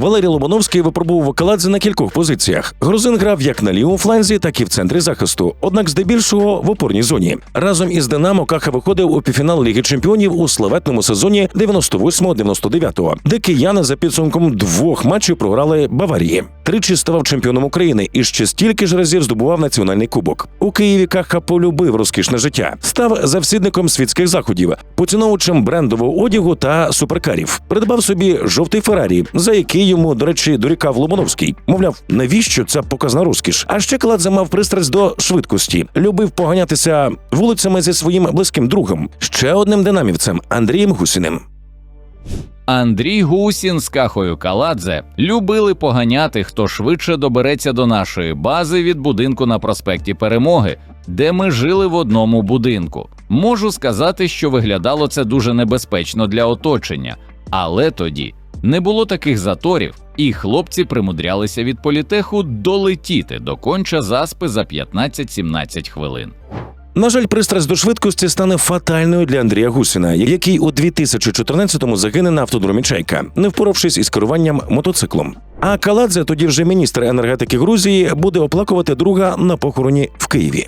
Валерій Лобановський випробував Каладзе на кількох позиціях. Грузин грав як на лівому фланзі, так і в центрі захисту, однак здебільшого в опорній зоні. Разом із Динамо Каха виходив у півфінал Ліги Чемпіонів у славетному сезоні 98-99, де кияни за підсумком двох матчів програли Баварії. Тричі ставав чемпіоном України і ще стільки ж разів здобував національний кубок. У Києві Каха полюбив розкішне життя, став завсідником світських заходів, поціновувачем брендового одягу та суперкарів. Придбав собі жовтий Феррарі, за який йому, до речі, дорікав Ломоновський. Мовляв, навіщо ця показна розкіш? А ще Каладзе мав пристрасть до швидкості, любив поганятися вулицями зі своїм близьким другом, ще одним динамівцем Андрієм Гусіним. Андрій Гусін з Кахою Каладзе любили поганяти, хто швидше добереться до нашої бази від будинку на проспекті Перемоги, де ми жили в одному будинку. Можу сказати, що виглядало це дуже небезпечно для оточення, але тоді не було таких заторів, і хлопці примудрялися від політеху долетіти до конча заспи за 15-17 хвилин. На жаль, пристрасть до швидкості стане фатальною для Андрія Гусіна, який у 2014-му загине на автодромі Чайка, не впоравшись із керуванням мотоциклом. А Каладзе, тоді вже міністр енергетики Грузії, буде оплакувати друга на похороні в Києві.